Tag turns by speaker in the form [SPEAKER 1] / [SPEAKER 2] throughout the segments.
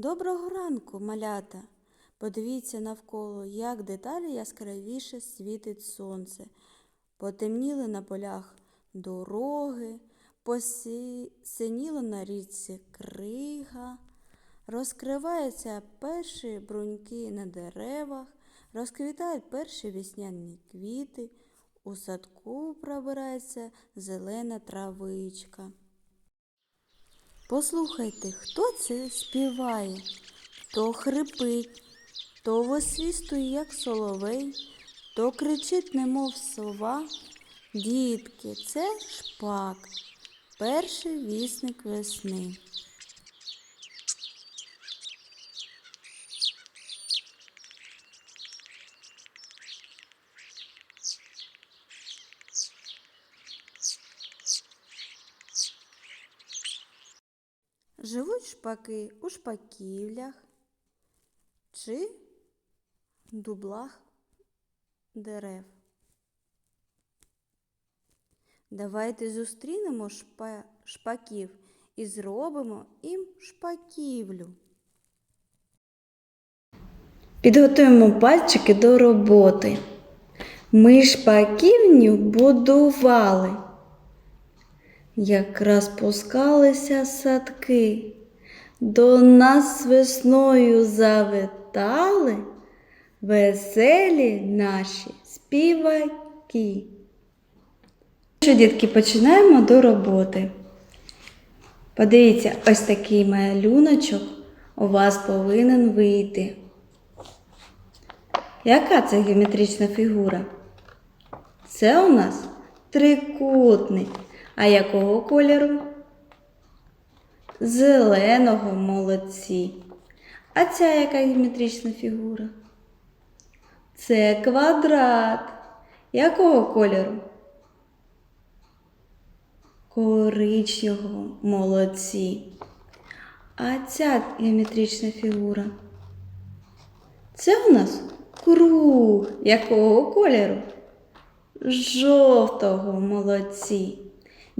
[SPEAKER 1] Доброго ранку, малята! Подивіться навколо, як деталі яскравіше світить сонце. Потемніли на полях дороги, посиніло на річці крига, розкриваються перші бруньки на деревах, розквітають перші весняні квіти, у садку пробирається зелена травичка. Послухайте, хто це співає, то хрипить, то висвістує, як соловей, то кричить, немов сова. Дітки, це шпак, перший вісник весни. Живуть шпаки у шпаківлях чи дублах дерев. Давайте зустрінемо шпа- шпаків і зробимо їм шпаківлю. Підготуємо пальчики до роботи. Ми шпаківню будували. Якраз пускалися садки, до нас весною завитали веселі наші співаки. Що, дітки, починаємо до роботи. Подивіться, ось такий малюночок у вас повинен вийти. Яка це геометрична фігура? Це у нас трикутник. А якого кольору? Зеленого молодці. А ця яка геометрична фігура? Це квадрат. Якого кольору? Коричневого молодці. А ця геометрична фігура? Це у нас круг. Якого кольору? Жовтого молодці.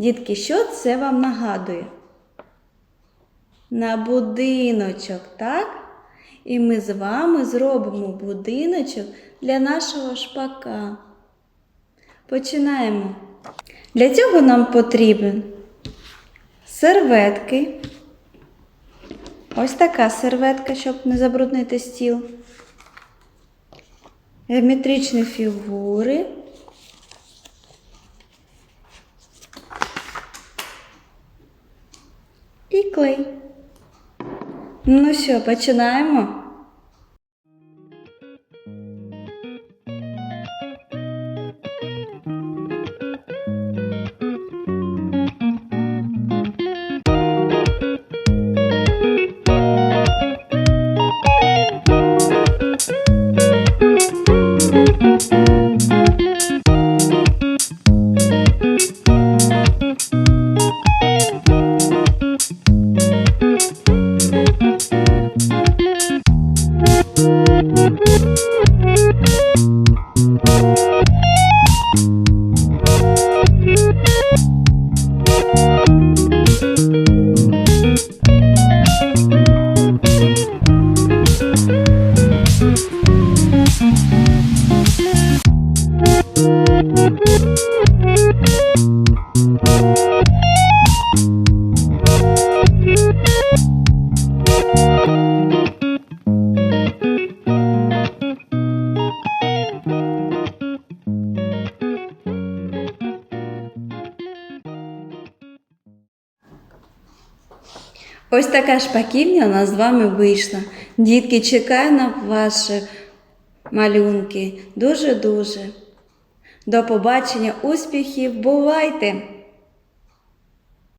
[SPEAKER 1] Дітки, що це вам нагадує? На будиночок, так? І ми з вами зробимо будиночок для нашого шпака. Починаємо. Для цього нам потрібен серветки. Ось така серветка, щоб не забруднити стіл. Геометричні фігури. і клей. Ну що, починаємо? Ось така шпаківня у нас з вами вийшла. Дітки, чекаю на ваші малюнки. Дуже-дуже. До побачення, успіхів, бувайте!